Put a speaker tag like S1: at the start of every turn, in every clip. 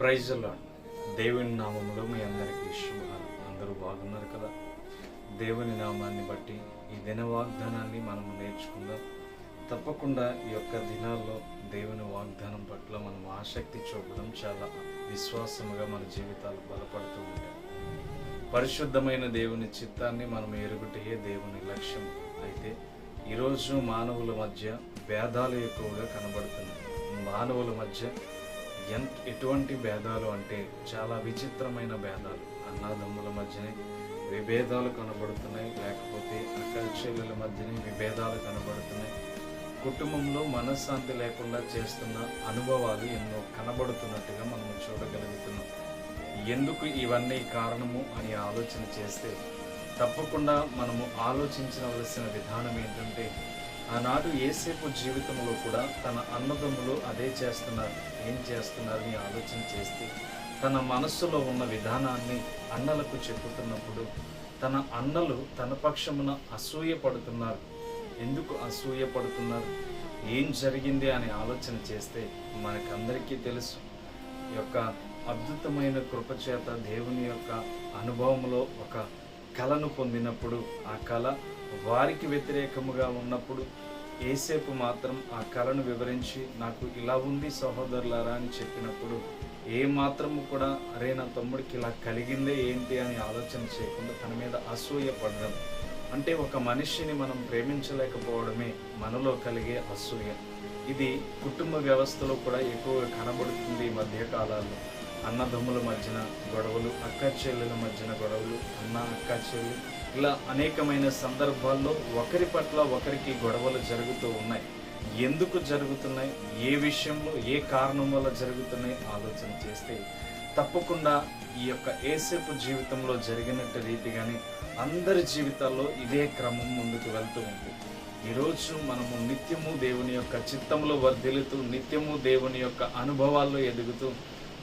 S1: ప్రైజ్లో దేవుని నామములో మీ అందరికీ శుభాలు. అందరూ బాగున్నారు కదా? దేవుని నామాన్ని బట్టి ఈ దిన వాగ్దానాన్ని మనం నేర్చుకుందాం. తప్పకుండా ఈ యొక్క దినాల్లో దేవుని వాగ్దానం పట్ల మనం ఆసక్తి చూపడం చాలా విశ్వాసముగా మన జీవితాలు బలపడుతూ ఉంటాయి. పరిశుద్ధమైన దేవుని చిత్తాన్ని మనం ఎరుగుటే దేవుని లక్ష్యం. అయితే ఈరోజు మానవుల మధ్య భేదాలు ఎక్కువగా కనబడుతున్నాయి. మానవుల మధ్య ఎంత ఎటువంటి భేదాలు అంటే చాలా విచిత్రమైన భేదాలు. అన్నదమ్ముల మధ్యనే విభేదాలు కనబడుతున్నాయి. లేకపోతే అక్క మధ్యనే విభేదాలు కనబడుతున్నాయి. కుటుంబంలో మనశ్శాంతి లేకుండా చేస్తున్న అనుభవాలు ఎన్నో కనబడుతున్నట్టుగా మనం చూడగలుగుతున్నాం. ఎందుకు ఇవన్నీ కారణము అని ఆలోచన చేస్తే తప్పకుండా మనము ఆలోచించవలసిన విధానం ఏంటంటే ఆనాడు ఏసేపు జీవితంలో కూడా తన అన్నదమ్ములు అదే చేస్తున్నారు. ఏం చేస్తున్నారని ఆలోచన చేస్తే తన మనస్సులో ఉన్న విధానాన్ని అన్నలకు చెప్పుతున్నప్పుడు తన అన్నలు తన పక్షమున అసూయ పడుతున్నారు. ఎందుకు అసూయ పడుతున్నారు? ఏం జరిగింది అని ఆలోచన చేస్తే మనకందరికీ తెలుసు. యొక్క అద్భుతమైన కృపచేత దేవుని యొక్క అనుభవంలో ఒక కళను పొందినప్పుడు ఆ కళ వారికి వ్యతిరేకముగా ఉన్నప్పుడు ఏసేపు మాత్రం ఆ కళను వివరించి నాకు ఇలా ఉంది సహోదరులారా అని చెప్పినప్పుడు ఏ మాత్రము కూడా అరే నా తమ్ముడికి ఇలా కలిగిందే ఏంటి అని ఆలోచన చేయకుండా తన మీద అసూయ పడడం. అంటే ఒక మనిషిని మనం ప్రేమించలేకపోవడమే మనలో కలిగే అసూయ. ఇది కుటుంబ వ్యవస్థలో కూడా ఎక్కువగా కనబడుతుంది ఈ మధ్య కాలాల్లో. అన్నదమ్ముల మధ్యన గొడవలు అక్క చెల్లెల మధ్యన గొడవలు అన్న అక్క చెల్లి ఇలా అనేకమైన సందర్భాల్లో ఒకరి పట్ల ఒకరికి గొడవలు జరుగుతూ ఉన్నాయి. ఎందుకు జరుగుతున్నాయి? ఏ విషయంలో ఏ కారణం వల్ల జరుగుతున్నాయి? ఆలోచన చేస్తే తప్పకుండా ఈ యొక్క ఏసేపు జీవితంలో జరిగినట్టు రీతిగానే అందరి జీవితాల్లో ఇదే క్రమం ముందుకు వెళ్తూ ఉంది. ఈరోజు మనము నిత్యము దేవుని యొక్క చిత్తంలో వర్ధిల్లుతూ నిత్యము దేవుని యొక్క అనుభవాల్లో ఎదుగుతూ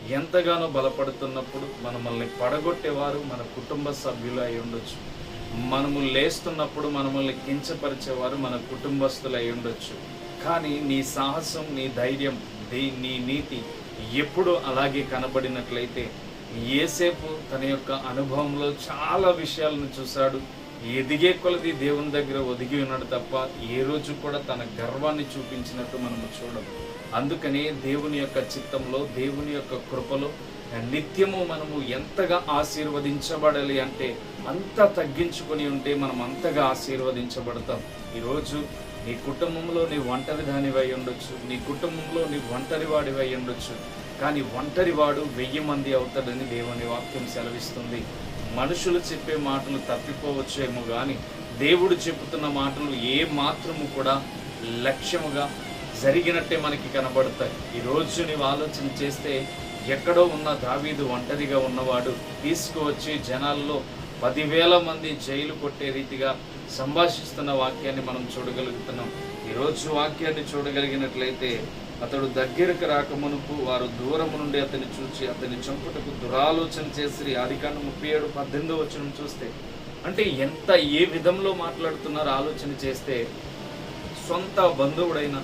S1: ఎంతగానో బలపడుతున్నప్పుడు మనల్ని పడగొట్టేవారు మన కుటుంబ సభ్యులు అయి ఉండొచ్చు. మనము లేస్తున్నప్పుడు మనముల్ని కించపరిచేవారు మన కుటుంబస్తులు అయి ఉండొచ్చు. కానీ నీ సాహసం నీ ధైర్యం నీ- నీ నీతి ఎప్పుడు అలాగే కనబడినట్లయితే ఏసేపు తన యొక్క అనుభవంలో చాలా విషయాలను చూశాడు. ఎదిగే కొలది దేవుని దగ్గర ఒదిగి ఉన్నాడు తప్ప ఏ రోజు కూడా తన గర్వాన్ని చూపించినట్టు మనము చూడము. అందుకనే దేవుని యొక్క చిత్తంలో దేవుని యొక్క కృపలో నిత్యము మనము ఎంతగా ఆశీర్వదించబడాలి అంటే అంత తగ్గించుకొని ఉంటే మనం అంతగా ఆశీర్వదించబడతాం. ఈరోజు నీ కుటుంబంలో నీ ఒంటరి దానివై ఉండొచ్చు నీ కుటుంబంలో నీ ఒంటరి వాడివై ఉండొచ్చు. కానీ ఒంటరి వాడు వెయ్యి మంది అవుతాడని దేవుని వాక్యం సెలవిస్తుంది. మనుషులు చెప్పే మాటలు తప్పిపోవచ్చేమో కానీ దేవుడు చెబుతున్న మాటలు ఏ మాత్రము కూడా లక్ష్యముగా జరిగినట్టే మనకి కనబడతాయి. ఈరోజు నీవు ఆలోచన చేస్తే ఎక్కడో ఉన్న దావీదు ఒంటరిగా ఉన్నవాడు తీసుకువచ్చి జనాల్లో పదివేల మంది జైలు కొట్టే రీతిగా సంభాషిస్తున్న వాక్యాన్ని మనం చూడగలుగుతున్నాం. ఈరోజు వాక్యాన్ని చూడగలిగినట్లయితే అతడు దగ్గరకు రాకమునుపు వారు దూరము నుండి అతన్ని చూచి అతని చంపుటకు దురాలోచన చేసి అధికారం ముప్పై ఏడు పద్దెనిమిదో వచ్చిన చూస్తే అంటే ఎంత ఏ విధంలో మాట్లాడుతున్నారో ఆలోచన చేస్తే సొంత బంధువుడైన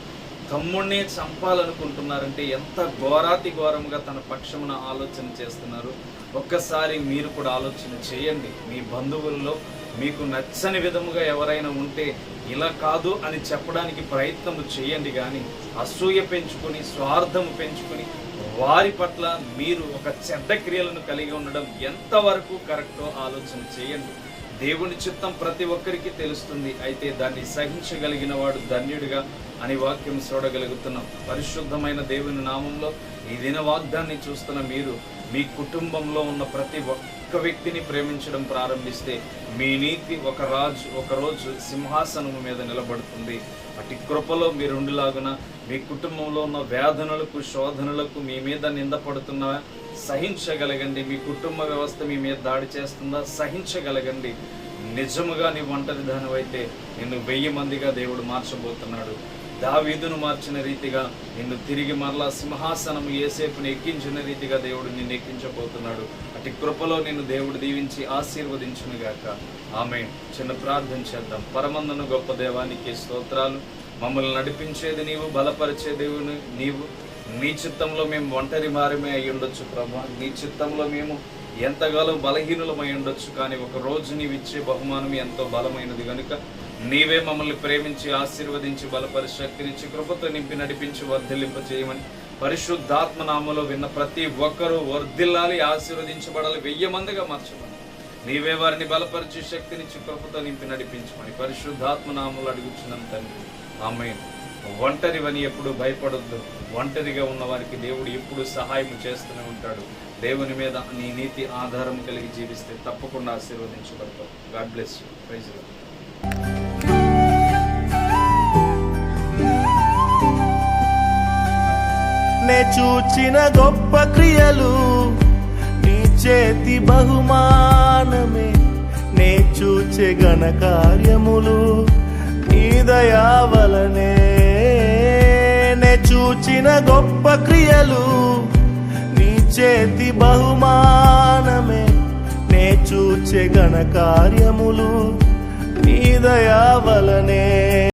S1: తమ్ముడిని చంపాలనుకుంటున్నారంటే ఎంత ఘోరాతి ఘోరంగా తన పక్షమున ఆలోచన చేస్తున్నారు. ఒక్కసారి మీరు కూడా ఆలోచన చేయండి. మీ బంధువుల్లో మీకు నచ్చని విధముగా ఎవరైనా ఉంటే ఇలా కాదు అని చెప్పడానికి ప్రయత్నం చేయండి కానీ అసూయ పెంచుకొని స్వార్థం పెంచుకొని వారి పట్ల మీరు ఒక చెడ్డ క్రియలను కలిగి ఉండడం ఎంతవరకు కరెక్టో ఆలోచన చేయండి. దేవుని చిత్తం ప్రతి ఒక్కరికి తెలుస్తుంది. అయితే దాన్ని సహించగలిగిన వాడు ధన్యుడిగా అని వాక్యం చూడగలుగుతున్నాం. పరిశుద్ధమైన దేవుని నామంలో ఈ దిన వాగ్దాన్ని చూస్తున్న మీరు మీ కుటుంబంలో ఉన్న ప్రతి ఒక్క వ్యక్తిని ప్రేమించడం ప్రారంభిస్తే మీ నీతి ఒక రాజు ఒక రోజు సింహాసనం మీద నిలబడుతుంది. అటు కృపలో మీరుండిలాగున మీ కుటుంబంలో ఉన్న వేదనలకు శోధనలకు మీ మీద నిందపడుతున్న సహించగలగండి. మీ కుటుంబ వ్యవస్థ మీ మీద దాడి చేస్తుందా సహించగలగండి. నిజముగా నీ ఒంటరి దానివైతే నిన్ను వెయ్యి మందిగా దేవుడు మార్చబోతున్నాడు. దావీదును మార్చిన రీతిగా నిన్ను తిరిగి మరలా సింహాసనం ఏసేపుని ఎక్కించిన రీతిగా దేవుడు నిన్ను ఎక్కించబోతున్నాడు. అటు కృపలో నిన్ను దేవుడు దీవించి ఆశీర్వదించునుగాక. ఆమె చిన్న ప్రార్థన చేద్దాం. పరమందును గొప్ప దేవానికి స్తోత్రాలు. మమ్మల్ని నడిపించేది నీవు బలపరిచే దేవుని నీవు. నీ చిత్తంలో మేము ఒంటరి మారమే అయి ఉండొచ్చు ప్రభా. నీ చిత్తంలో మేము ఎంతగానో బలహీనులమై ఉండొచ్చు కానీ ఒక రోజు నీవిచ్చే ఇచ్చే బహుమానం ఎంతో బలమైనది కనుక నీవే మమ్మల్ని ప్రేమించి ఆశీర్వదించి బలపరి శక్తినిచ్చి కృపతో నింపి నడిపించి వర్ధిల్లింప చేయమని పరిశుద్ధాత్మ నామలో విన్న ప్రతి ఒక్కరూ వర్ధిల్లాలి ఆశీర్వదించబడాలి వెయ్యి మందిగా మార్చమని. నీవే వారిని బలపరిచి శక్తినిచ్చి కృపతో నింపి నడిపించమని పరిశుద్ధాత్మ నామలు అడుగుచున్నాం తండ్రి. ఆమె ఒంటరివని ఎప్పుడు భయపడొద్దు. ఒంటరిగా ఉన్న వారికి దేవుడు ఎప్పుడు సహాయం చేస్తూనే ఉంటాడు. దేవుని మీద నీ నీతి ఆధారం కలిగి జీవిస్తే తప్పకుండా ఆశీర్వదించబడతావు. God bless you. ప్రైజ్
S2: నే చూచిన గొప్ప క్రియలు నీ చేతి బహుమానమే. నే చూచే ఘనకార్యములు నీ దయా వలనే. నే చూచిన గొప్ప క్రియలు నీ చేతి బహుమానమే. నే చూచే ఘనకార్యములు నీ దయా వలనే.